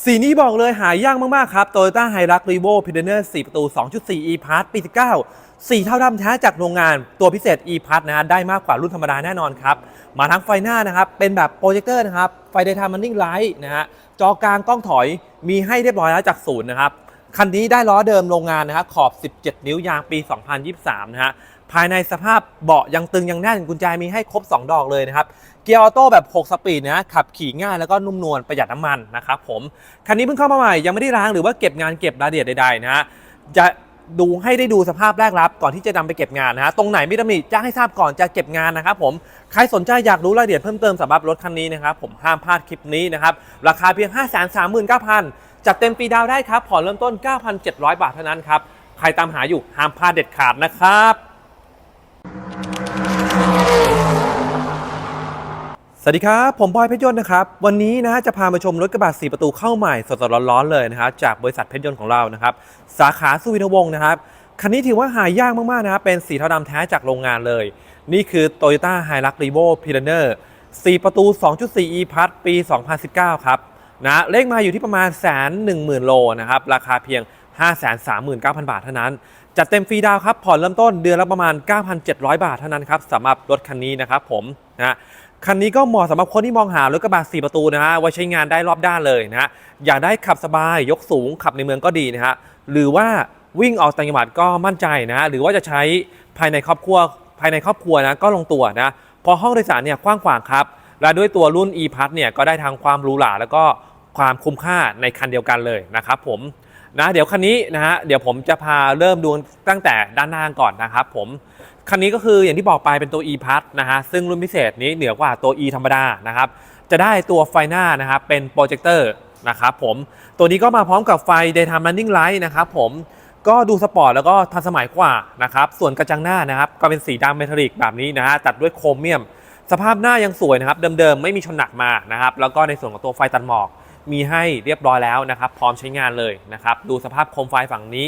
สีนี้บอกเลยหายากมาก ๆ ครับ Toyota Hilux Revo p i l a n e r 4 ประตู 2.4 e Pass ปี 19 สีเท่าดำแท้จากโรงงานตัวพิเศษ e Pass นะฮะได้มากกว่ารุ่นธรรมดาแน่นอนครับ มาทั้งไฟหน้านะครับ เป็นแบบโปรเจคเตอร์นะครับ ไฟ Daytime Running Light นะฮะจอกลางกล้องถอยมีให้เรียบร้อยแล้วจากศูนย์นะครับ คันนี้ได้ล้อเดิมโรงงานนะครับขอบ 17 นิ้วยางปี 2023 นะฮะ ภายในสภาพเบาะยังตึงยังแน่นกุญแจมีให้ครบ 2 ดอกเลยนะครับ เกียร์ออโต้แบบ 6 สปีดนะขับขี่ง่ายแล้วก็นุ่มนวลประหยัดน้ำมันนะครับผมคันนี้เพิ่งเข้ามาใหม่ยังไม่ได้ล้างหรือว่าเก็บงานเก็บรายละเอียดใดๆนะฮะจะดูให้ได้ดูสภาพแรกรับก่อนที่จะนำไปเก็บงานนะฮะตรงไหนไม่ตำหนิจ้งให้ทราบก่อนจะเก็บงานนะครับผมใครสนใจอยากรู้รายละเอียดเพิ่มเติมสำหรับรถคันนี้นะครับผมห้ามพลาดคลิปนี้นะครับราคาเพียง 5 3 9 0 0 0จัดเต็มฟรีดาวได้ครับผ่อนเริ่มต้น 9,700 บาทเท่านั้นครับใครตามหาอยู่ห้ามพลาดเด็ดขาดนะครับ สวัสดีครับ ผมบอยเพชรยนต์นะครับ วันนี้นะฮะจะพามาชมรถกระบะ4ประตูเข้าใหม่สดๆร้อนๆเลยนะครับจากบริษัทเพชรยนต์ของเรานะครับ สาขาสุวินทวงศ์นะครับคันนี้ถือว่าหายากมากๆนะครับเป็นสีเทาดำแท้จากโรงงานเลย นี่คือ Toyota Hilux Revo p i l a n e r 4 ประตู 2.4 e Plus ปี 2019 ครับนะเลขมาอยู่ที่ประมาณแสนหนึ่งหมื่นโลนะครับราคาเพียง 539,000 บาทเท่านั้น จัดเต็มฟรีดาวครับผ่อนเริ่มต้นเดือนละประมาณ 9,700 บาทเท่านั้นครับสำหรับรถคันนี้นะครับผมนะ คันนี้ก็เหมาะสำหรับคนที่มองหารถกระบะ4ประตูนะฮะไว้ใช้งานได้รอบด้านเลยนะฮะอยากได้ขับสบายยกสูงขับในเมืองก็ดีนะฮะหรือว่าวิ่งออกต่างจังหวัดก็มั่นใจนะฮะหรือว่าจะใช้ภายในครอบครัวภายในครอบครัวนะก็ลงตัวนะพอห้องโดยสารเนี่ยกว้างขวางครับและด้วยตัวรุ่น e p a s เนี่ยก็ได้ทางความหรูหราแล้วก็ความคุ้มค่าในคันเดียวกันเลยนะครับผมนะเดี๋ยวคันนี้นะฮะเดี๋ยวผมจะพาเริ่มดูตั้งแต่ด้านหน้าก่อนนะครับผม คันนี้ก็คืออย่างที่บอกไปเป็นตัว e p a s นะฮะซึ่งรุ่นพิเศษนี้เหนือกว่าตัว e ธรรมดานะครับจะได้ตัวไฟหน้านะครับเป็นโปรเจคเตอร์นะครับผมตัวนี้ก็มาพร้อมกับไฟ Daytime Running Light นะครับผมก็ดูสปอร์ตแล้วก็ทันสมัยกว่านะครับส่วนกระจังหน้านะครับก็เป็นสีดำเมทัลลิกแบบนี้นะฮะตัดด้วยโครเมียม สภาพหน้ายังสวยนะครับเดิมๆไม่มีชนหนักมานะครับแล้วก็ในส่วนของตัวไฟตัดหมอกมีให้เรียบร้อยแล้วนะครับพร้อมใช้งานเลยนะครับดูสภาพโคมไฟฝั่งนี้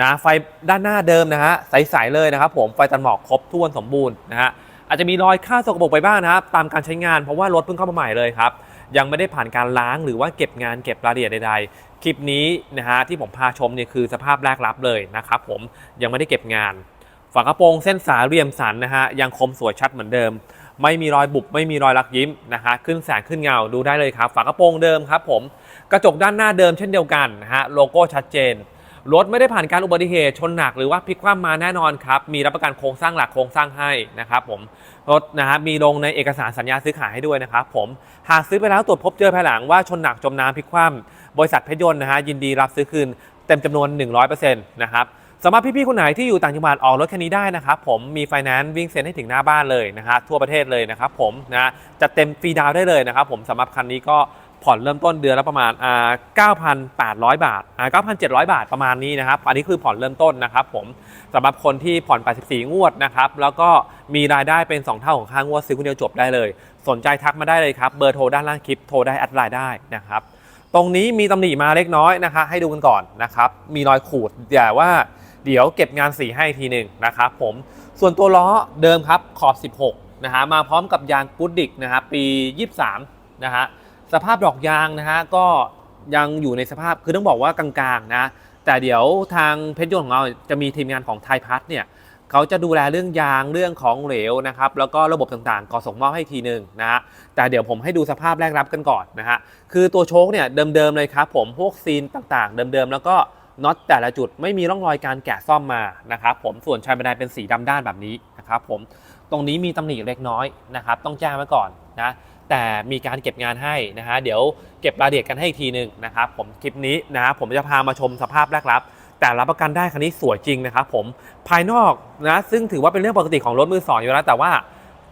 นะไฟด้านหน้าเดิมนะฮะใสๆเลยนะครับผมไฟตัดหมอกครบถ้วนสมบูรณ์นะฮะอาจจะมีรอยค่าสกปรกไปบ้างนะครับตามการใช้งานเพราะว่ารถเพิ่งเข้ามาใหม่เลยครับยังไม่ได้ผ่านการล้างหรือว่าเก็บงานเก็บรายละเอียดใดๆ คลิปนี้นะฮะที่ผมพาชมเนี่ยคือสภาพแรกรับเลยนะครับผมยังไม่ได้เก็บงานฝากระโปรงเส้นสายเรียมสันนะฮะยังคมสวยชัดเหมือนเดิม ไม่มีรอยบุบไม่มีรอยรักยิ้มนะฮะขึ้นแสงขึ้นเงาดูได้เลยครับ ฝากระโปรงเดิมครับผมกระจกด้านหน้าเดิมเช่นเดียวกันนะฮะโลโก้ชัดเจน รถไม่ได้ผ่านการอุบัติเหตุชนหนักหรือว่าพลิกคว่ำมาแน่นอนครับ มีรับประกันโครงสร้างหลักโครงสร้างให้นะครับผมรถนะฮะมีลงในเอกสารสัญญาซื้อขายให้ด้วยนะครับผมหากซื้อไปแล้วตรวจพบเจอภายหลังว่าชนหนักจมน้ำพลิกคว่ำบริษัทเพชรยนต์นะฮะยินดีรับซื้อคืนเต็มจำนวน 100%นะครับสำหรับพี่ๆคนไหนที่อยู่ต่างจังหวัดออกรถคันนี้ได้นะครับผมมีไฟแนนซ์วิ่งเซ็นให้ถึงหน้าบ้านเลยนะฮะทั่วประเทศเลยนะครับผมนะจะเต็มฟรีดาวได้เลยนะครับผมสำหรับคันนี้ก็ ผ่อนเริ่มต้นเดือนละประมาณอ่า9,800 บาทอ่า9,700 บาทประมาณนี้นะครับ อันนี้คือผ่อนเริ่มต้นนะครับผมสำหรับคนที่ผ่อน 84 งวดนะครับ แล้วก็มีรายได้เป็น 2 เท่าของค่างวดซื้อคนเดียวจบได้เลย สนใจทักมาได้เลยครับ เบอร์โทรด้านล่างคลิป โทรได้แอดไลน์ได้นะครับ ตรงนี้มีตำหนิมาเล็กน้อยนะคะให้ดูกันก่อนนะครับ มีรอยขูดอย่าว่าเดี๋ยวเก็บงานสีให้ทีหนึ่งนะครับผม ส่วนตัวล้อเดิมครับขอบ 16นะฮะมาพร้อมกับยางกูดดิกนะครับปี 23นะฮะ สภาพดอกยางนะฮะก็ยังอยู่ในสภาพคือต้องบอกว่ากลางๆนะแต่เดี๋ยวทางเพชรยนต์ของเราจะมีทีมงานของไทยพัทเนี่ยเขาจะดูแลเรื่องยางเรื่องของเหลวนะครับแล้วก็ระบบต่างๆก่อส่งมอบให้ทีหนึ่งนะฮะแต่เดี๋ยวผมให้ดูสภาพแรกรับกันก่อนนะฮะคือตัวโชคเนี่ยเดิมๆเลยครับผมพวกซีนต่างๆ เดิมๆแล้วก็น็อตแต่ละจุดไม่มีร่องรอยการแกะซ่อมมานะครับผมส่วนชายบันไดเป็นสีดำด้านแบบนี้นะครับผมตรงนี้มีตำหนิเล็กน้อยนะครับต้องแจ้งไว้ก่อนนะ แต่มีการเก็บงานให้นะฮะเดี๋ยวเก็บรายละเอียดกันให้อีกทีหนึ่งนะครับผมคลิปนี้นะผมจะพามาชมสภาพแรกรับ แต่รับประกันได้คันนี้สวยจริงนะครับผมภายนอกนะซึ่งถือว่าเป็นเรื่องปกติของรถมือสองอยู่แล้วแต่ว่า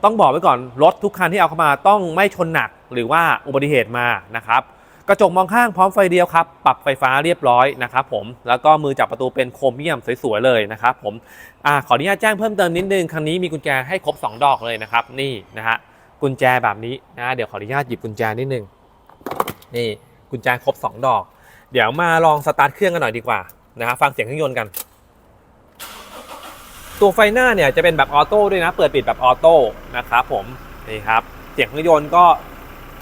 ต้องบอกไว้ก่อนรถทุกคันที่เอาเข้ามาต้องไม่ชนหนักหรือว่าอุบัติเหตุมานะครับกระจกมองข้างพร้อมไฟเดียวครับ ปรับไฟฟ้าเรียบร้อยนะครับผม แล้วก็มือจับประตูเป็นโครเมียมสวยๆเลยนะครับผมอขออนุญาตแจ้งเพิ่มเติมนิดนึงคันนี้มีกุญแจให้ครบ 2 ดอกเลยนะครับ นี่นะฮะ กุญแจแบบนี้นะเดี๋ยวขออนุญาตหยิบกุญแจนิดนึงนี่กุญแจครบ 2 ดอก เดี๋ยวมาลองสตาร์ทเครื่องกันหน่อยดีกว่านะฮะฟังเสียงเครื่องยนต์กัน ตัวไฟหน้าเนี่ยจะเป็นแบบออโต้ด้วยนะ เปิดปิดแบบออโต้นะครับผมนี่ครับเสียงเครื่องยนต์ก็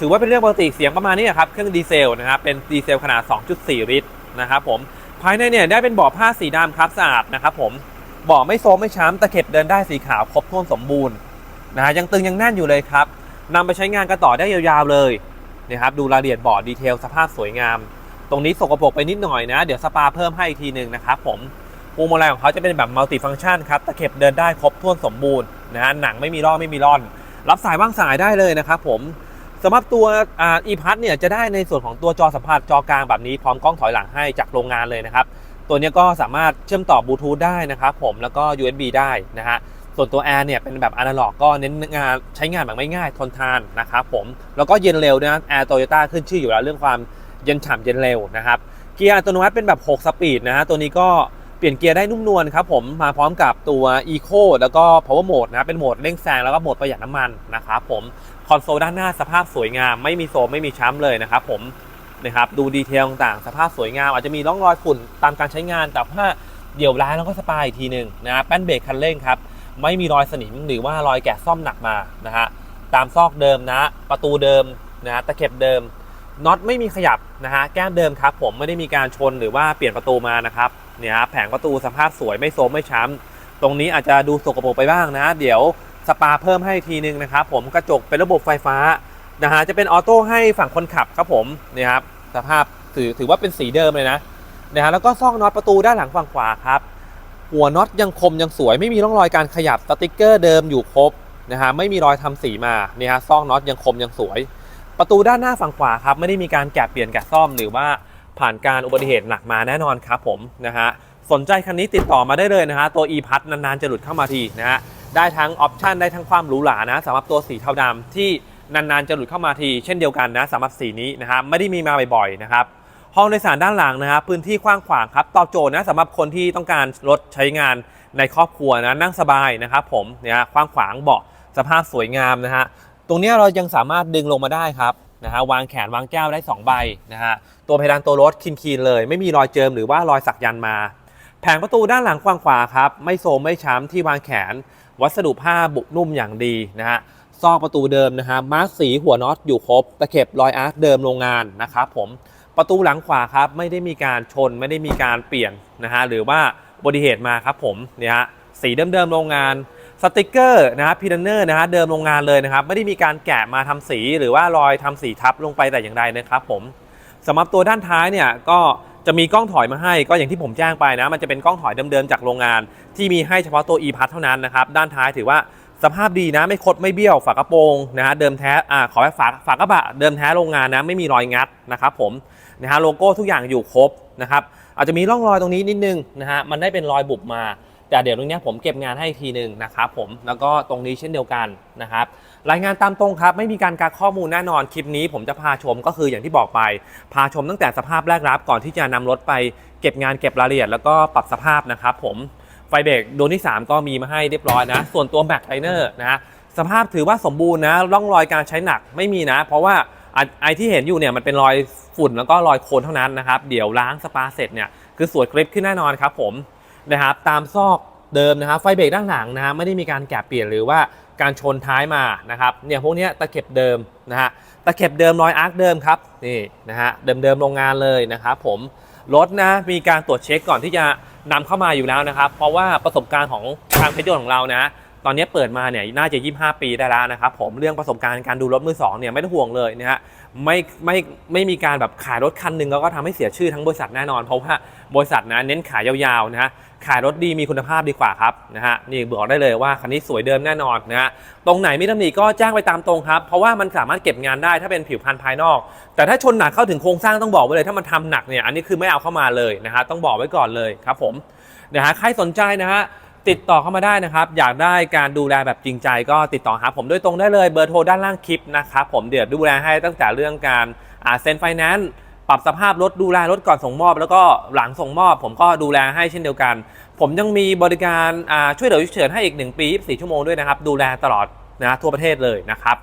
ถือว่าเป็นเรื่องปกติเสียงประมาณนี้ครับเครื่องดีเซลนะครับเป็นดีเซลขนาด 2.4 ลิตรนะครับผมภายในเนี่ยได้เป็นเบาะผ้าสีดำครับสะอาดนะครับผมเบาะไม่โซมไม่ช้ำตะเข็บเดินได้สีขาวครบถ้วนสมบูรณ์ นะฮะยังตึงยังแน่นอยู่เลยครับนำไปใช้งานกันต่อได้ยาวๆเลยนะครับดูรายละเอียดเบาะดีเทลสภาพสวยงาม ตรงนี้สกปรกไปนิดหน่อยนะ เดี๋ยวสปาเพิ่มให้อีกทีหนึ่งนะครับผมพวงมาลัยของเขาจะเป็นแบบมัลติฟัง c t ชันครับตะเข็บเดินได้ครบถ้วนสมบูรณ์นะฮะหนังไม่มีร่องไม่มีร่อน รับสายว่างสายได้เลยนะครับผมสำหรับตัวอ่า e-pass เนี่ยจะได้ในส่วนของตัวจอสัมผัสจอกลางแบบนี้พร้อมกล้องถอยหลังให้จากโรงงานเลยนะครับ ตัวนี้ก็สามารถเชื่อมต่อบลูทูธได้นะครับผมแล้วก็ USB ได้นะฮะ ส่วนตัวแอร์เนี่ยเป็นแบบอนาล็อกก็เน้นงานใช้งานแบบไม่ง่ายทนทานนะครับผมแล้วก็เย็นเร็วนะแอร์โตโยต้าขึ้นชื่ออยู่แล้วเรื่องความเย็นฉ่ำเย็นเร็วนะครับเกียร์อัตโนมัติเป็นแบบ 6 สปีดนะฮะตัวนี้ก็เปลี่ยนเกียร์ได้นุ่มนวลครับผมมาพร้อมกับตัว Eco แล้วก็ Power Mode นะเป็นโหมดเร่งแซงแล้วก็โหมดประหยัดน้ำมันนะครับผมคอนโซลด้านหน้าสภาพสวยงาม ไม่มีโซมไม่มีช้ำเลยนะครับผมนะครับดูดีเทลต่างๆ สภาพสวยงาม อาจจะมีร่องรอยฝุ่นตามการใช้งานแต่ว่าเดี๋ยวล้างแล้วก็สปาอีกทีหนึ่งนะแป้นเบรกคันเร่งครับ ไม่มีรอยสนิมหรือว่ารอยแกะซ่อมหนักมานะฮะตามซอกเดิมนะ ประตูเดิมนะตะเข็บเดิมน็อตไม่มีขยับนะฮะแก้มเดิมครับ ผมไม่ได้มีการชนหรือว่าเปลี่ยนประตูมานะครับเนี่ยแผงประตูสภาพสวยไม่โซมไม่ช้ำตรงนี้อาจจะดูสกปรกไปบ้างนะ เดี๋ยวสปาเพิ่มให้อีกทีหนึงนะครับ ผมกระจกเป็นระบบไฟฟ้านะฮะจะเป็นออโต้ให้ฝั่งคนขับครับผมเนี่ยครับสภาพถือถือว่าเป็นสีเดิมเลยนะนะฮะแล้วก็ซอกน็อตประตูด้านหลังฝั่งขวาครับ หัวน็อตยังคมยังสวยไม่มีร่องรอยการขยับสติกเกอร์เดิมอยู่ครบนะฮะไม่มีรอยทำสีมาเนี่ยฮะซอกน็อตยังคมยังสวย ประตูด้านหน้าฝั่งขวาครับไม่ได้มีการแกะเปลี่ยนแกะซ่อมหรือว่าผ่านการอุบัติเหตุหนักมาแน่นอนครับผมนะฮะสนใจคันนี้ติดต่อมาได้เลยนะฮะตัว e p a s นานๆจะหลุดเข้ามาทีนะฮะได้ทั้งออปชันได้ทั้งความหรูหรานะสำหรับตัวสีเทาดำที่นานๆจะหลุดเข้ามาที เช่นเดียวกันนะสำหรับสีนี้นะฮะไม่ได้มีมาบ่อยๆนะครับ ห้องโดยสารด้านหลังนะครับพื้นที่กว้างขวางครับตอบโจทย์นะสำหรับคนที่ต้องการรถใช้งานในครอบครัวนะนั่งสบายนะครับผมเนี่ยกว้างขวางเบาะสภาพสวยงามนะฮะตรงนี้เรายังสามารถดึงลงมาได้ครับนะฮะวางแขนวางแก้วได้ 2 ใบนะฮะตัวเพดานตัวรถคีนเลย ไม่มีรอยเจิมหรือว่ารอยสักยันมา แผงประตูด้านหลังกว้างขวางครับไม่โซมไม่ช้ำที่วางแขน วัสดุผ้าบุนุ่มอย่างดีนะฮะซอกประตูเดิมนะฮะมาร์กสีหัวน็อตอยู่ครบตะเข็บรอยอาร์คเดิมโรงงานนะครับผม ประตูหลังขวาครับไม่ได้มีการชนไม่ได้มีการเปลี่ยนนะฮะหรือว่าอุบัติเหตุมาครับผมเนี่ยฮะสีเดิมๆโรงงานสติกเกอร์นะฮะพีดเนอร์นะฮะเดิมโรงงานเลยนะครับไม่ได้มีการแกะมาทำสีหรือว่ารอยทำสีทับลงไปแต่อย่างใดนะครับผมสำหรับตัวด้านท้ายเนี่ยก็จะมีกล้องถอยมาให้ก็อย่างที่ผมแจ้งไปนะ มันจะเป็นกล้องถอยเดิมๆจากโรงงาน ที่มีให้เฉพาะตัว e p a s เท่านั้นนะครับด้านท้ายถือว่า สภาพดีนะไม่คดไม่เบี้ยวฝากระโปรงนะฮะเดิมแท้อ่าขอให้ฝาฝากระบะเดิมแท้โรงงานนะไม่มีรอยงัดนะครับผมนะฮะโลโก้ทุกอย่างอยู่ครบนะครับอาจจะมีร่องรอยตรงนี้นิดนึงนะฮะมันได้เป็นรอยบุบมา แต่เดี๋ยวตรงเนี้ยผมเก็บงานให้อีกทีหนึ่งนะครับผมแล้วก็ตรงนี้เช่นเดียวกันนะครับรายงานตามตรงครับ ไม่มีการกักข้อมูลแน่นอนคลิปนี้ ผมจะพาชมก็คืออย่างที่บอกไป พาชมตั้งแต่สภาพแรกรับก่อนที่จะนำรถไปเก็บงานเก็บรายละเอียดแล้วก็ปรับสภาพนะครับผม ไฟเบรกดวงที่ 3 ก็มีมาให้เรียบร้อยนะ ส่วนตัวแบ็คไลเนอร์นะสภาพถือว่าสมบูรณ์นะร่องรอยการใช้หนักไม่มีนะ เพราะว่าไอที่เห็นอยู่เนี่ยมันเป็นรอยฝุ่นแล้วก็รอยโคลนเท่านั้นนะครับ เดี๋ยวล้างสปาเสร็จเนี่ยคือสวยกริปขึ้นแน่นอนครับผมนะครับตามซอกเดิมนะครับไฟเบรกด้านหลังนะฮะไม่ได้มีการแกะเปลี่ยนหรือว่าการชนท้ายมานะครับเนี่ยพวกนี้ตะเข็บเดิมนะฮะตะเข็บเดิมรอยอาร์คเดิมครับนี่นะฮะเดิมเดิมๆโรงงานเลยนะครับผมรถนะมีการตรวจเช็คก่อนที่จะ นำเข้ามาอยู่แล้วนะครับ เพราะว่าประสบการณ์ของทางเพชรยนต์ของเรานะ ตอนนี้เปิดมาเนี่ยน่าจะ 25 ปีได้แล้วนะครับผมเรื่องประสบการณ์การดูรถมือสองเนี่ยไม่ต้องห่วงเลยนะฮะไม่ไม่ไม่มีการแบบขายรถคันหนึ่งแล้วก็ทำให้เสียชื่อทั้งบริษัทแน่นอน เพราะว่าบริษัทนะเน้นขายยาวๆนะฮะ ขายรถดีมีคุณภาพดีกว่าครับนะฮะนี่บอกได้เลยว่าคันนี้สวยเดิมแน่นอนนะฮะตรงไหนมีตำหนิก็จ้างไปตามตรงครับ เพราะว่ามันสามารถเก็บงานได้ถ้าเป็นผิวพรรณภายนอก แต่ถ้าชนหนักเข้าถึงโครงสร้างต้องบอกไว้เลย ถ้ามันทำหนักเนี่ยอันนี้คือไม่เอาเข้ามาเลยนะฮะต้องบอกไว้ก่อนเลยครับผมนะฮะใครสนใจนะฮะติดต่อเข้ามาได้นะครับ อยากได้การดูแลแบบจริงใจ ก็ติดต่อหาผมโดยตรงได้เลยเบอร์โทรด้านล่างคลิปนะครับผมเดี๋ยวดูแลให้ตั้งแต่เรื่องการเซ็นไฟแนนซ์ ปรับสภาพรถดูแลรถก่อนส่งมอบ แล้วก็หลังส่งมอบ ผมก็ดูแลให้เช่นเดียวกัน ผมยังมีบริการช่วยเหลือฉุกเฉินให้อีก 1 ปี 24 ชั่วโมงด้วยนะครับ ดูแลตลอดนะทั่วประเทศเลยนะครับ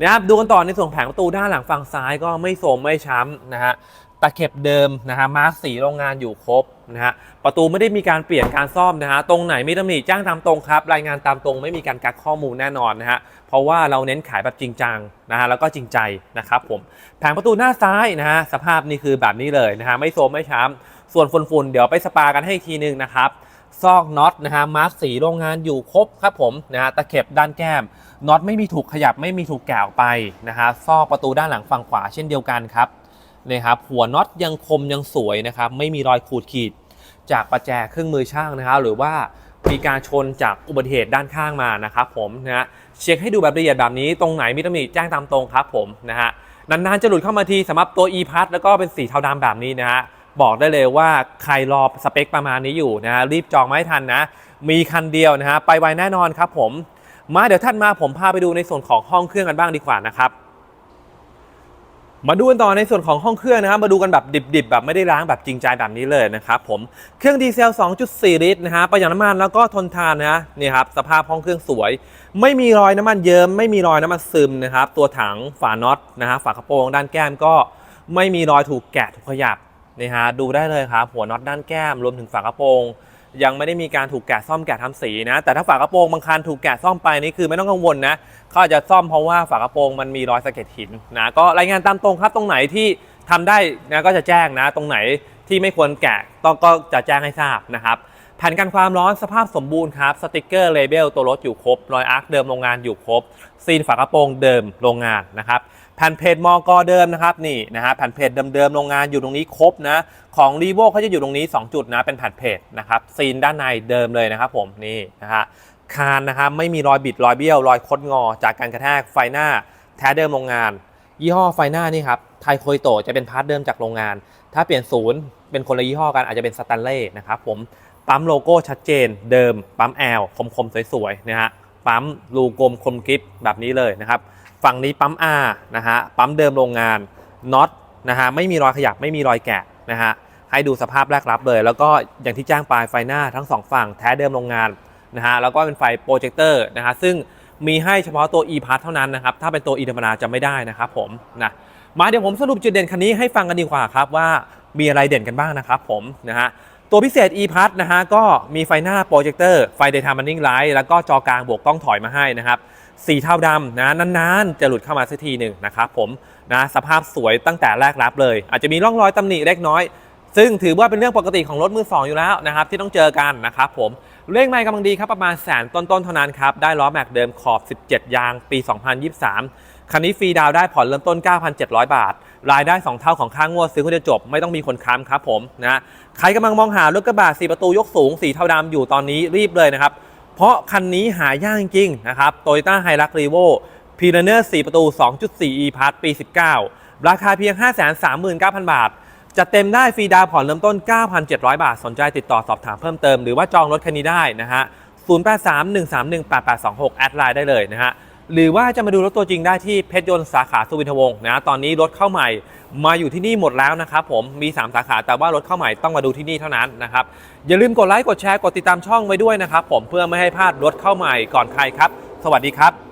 นะครับดูกันต่อในส่วนแผงประตูด้านหลังฝั่งซ้ายก็ไม่โสมไม่ช้ำนะฮะ ตะเข็บเดิมนะฮะมาร์คสีโรงงานอยู่ครบนะฮะประตูไม่ได้มีการเปลี่ยนการซ่อมนะฮะตรงไหนมีตำหนิจ้างตามตรงครับ รายงานตามตรงไม่มีการกักข้อมูลแน่นอนนะฮะเพราะว่าเราเน้นขายแบบจริงจังนะฮะแล้วก็จริงใจนะครับผมแผงประตูหน้าซ้ายนะฮะสภาพนี่คือแบบนี้เลยนะฮะไม่โซมไม่ช้ำส่วนฝุ่นๆเดี๋ยวไปสปากันให้อีกทีนึงนะครับซอกน็อตนะฮะมาร์กสีโรงงานอยู่ครบครับผมนะฮะตะเข็บด้านแก้มน็อตไม่มีถูกขยับไม่มีถูกแกะออกไปนะฮะซอกประตูด้านหลังฝั่งขวาเช่นเดียวกันครับ นี่ครับหัวน็อตยังคมยังสวยนะครับไม่มีรอยขูดขีด จากประแจเครื่องมือช่างนะครับหรือว่ามีการชนจากอุบัติเหตุด้านข้างมานะครับผมนะฮะเช็คให้ดูแบบละเอียดแบบนี้ตรงไหนมีตำหนิแจ้งตามตรงครับผมนะฮะนานๆจะหลุดเข้ามาทีสำหรับตัว e p a s แล้วก็เป็นสีเทาดำแบบนี้นะฮะบอกได้เลยว่าใครรอสเปคประมาณนี้อยู่นะฮะรีบจองไม่ทันนะ มีคันเดียวนะฮะไปไวแน่นอนครับผม มาเดี๋ยวท่านมาผมพาไปดูในส่วนของห้องเครื่องกันบ้างดีกว่านะครับ มาดูกันต่อในส่วนของห้องเครื่องนะครับ มาดูกันแบบดิบๆ แบบไม่ได้ล้างแบบจริงใจแบบนี้เลยนะครับผม เครื่องดีเซล 2.4 ลิตรนะฮะ ประหยัดน้ำมันแล้วก็ทนทานนะนี่ครับ สภาพห้องเครื่องสวย ไม่มีรอยน้ำมันเยิ้ม ไม่มีรอยน้ำมันซึมนะครับ ตัวถังฝาน็อตนะฮะ ฝากระโปรงด้านแก้มก็ไม่มีรอยถูกแกะถูกขยับนี่ฮะ ดูได้เลยครับ หัวน็อตด้านแก้ม รวมถึงฝากระโปรง ยังไม่ได้มีการถูกแกะซ่อมแกะทำสีนะ แต่ถ้าฝากระโปรงบางคันถูกแกะซ่อมไปนี่คือไม่ต้องกังวลนะเขาอาจจะซ่อมเพราะว่าฝากระโปรงมันมีรอยสะเก็ดหินนะก็รายงานตามตรงครับตรงไหนที่ทำได้นะก็จะแจ้งนะ ตรงไหนที่ไม่ควรแกะต้องก็จะแจ้งให้ทราบนะครับแผ่นกันความร้อนสภาพสมบูรณ์ครับสติกเกอร์เลเบลตัวรถอยู่ครบรอยอาร์คเดิมโรงงานอยู่ครบซีนฝากระโปรงเดิมโรงงานนะครับ แผ่นเพจมอกอเดิมนะครับนี่นะฮะแผ่นเพจเดิมๆโรงงานอยู่ตรงนี้ครบนะของรีโวเขาจะอยู่ตรงนี้ 2 จุดนะเป็นแผ่นเพจนะครับซีนด้านในเดิมเลยนะครับผมนี่นะฮะคานนะครับไม่มีรอยบิดรอยเบี้ยวรอยคดงอ จากการกระแทกไฟหน้าแท้เดิมโรงงาน ยี่ห้อไฟหน้านี่ครับไทโคยโตะจะเป็นพาร์ทเดิมจากโรงงาน ถ้าเปลี่ยนศูนย์เป็นคนละยี่ห้อกันอาจจะเป็นสแตนเล่นะครับผมปั๊มโลโก้ชัดเจนเดิมปั๊มแอลคมๆสวยๆนะฮะปั๊มรูกลมคมกริบแบบนี้เลยนะครับ ฝั่งนี้ปั๊ม R นะฮะปั๊มเดิมโรงงานน็อตนะฮะไม่มีรอยขยับไม่มีรอยแกะนะฮะให้ดูสภาพแรกรับเลย แล้วก็อย่างที่แจ้งไปไฟหน้าทั้งสองฝั่งแท้เดิมโรงงานนะฮะแล้วก็เป็นไฟโปรเจคเตอร์นะฮะซึ่งมีให้เฉพาะตัว e p a s เท่านั้นนะครับ ถ้าเป็นตัว e ธรรมดาจะไม่ได้นะครับผมนะมาเดี๋ยวผมสรุปจุดเด่นคันนี้ให้ฟังกันดีกว่าครับว่ามีอะไรเด่นกันบ้างนะครับผมนะฮะตัวพิเศษ e p a s นะฮะก็มีไฟหน้าโปรเจคเตอร์ไฟ daytime running light แล้วก็จอกลางบวกกล้องถอยมาให้นะครับ สีเทาดำนะนานๆ จะหลุดเข้ามาสักทีหนึ่งนะครับผมนะสภาพสวยตั้งแต่แรกรับเลย อาจจะมีร่องรอยตำหนิเล็กน้อย ซึ่งถือว่าเป็นเรื่องปกติของรถมือสองอยู่แล้วนะครับที่ต้องเจอกันนะครับผมเร่งไมล์กำลังดีครับประมาณแสนต้นๆเท่านั้นครับได้ล้อแม็กเดิมขอบ 17 ยางปี 2023 คันนี้ฟรีดาวได้ผ่อนเริ่มต้น 9,700 บาท รายได้ 2 เท่าของค่างวดซื้อคนเดียวจบ ไม่ต้องมีคนค้ำครับผมนะใครกำลังมองหารถกระบะ4ประตูยกสูงสีเทาดำอยู่ตอนนี้รีบเลยนะครับ เพราะคันนี้หายากจริงๆนะครับ Toyota Hilux Revo p i o n e e r 4 ประตู 2.4 e p a s ปี 19 ราคาเพียง 539,000 บาท จะเต็มได้ฟรีดาวผ่อนเริ่มต้น 9,700 บาท สนใจติดต่อสอบถามเพิ่มเติมหรือว่าจองรถคันนี้ได้นะฮะ 0831318826 แอดไลน์ได้เลยนะฮะ หรือว่าจะมาดูรถตัวจริงได้ที่เพชรยนต์สาขาสุวินทวงศ์นะตอนนี้รถเข้าใหม่มาอยู่ที่นี่หมดแล้วนะครับผมมี 3 สาขาแต่ว่ารถเข้าใหม่ต้องมาดูที่นี่เท่านั้นนะครับอย่าลืมกดไลค์กดแชร์กดติดตามช่องไว้ด้วยนะครับผมเพื่อไม่ให้พลาดรถเข้าใหม่ก่อนใครครับ สวัสดีครับ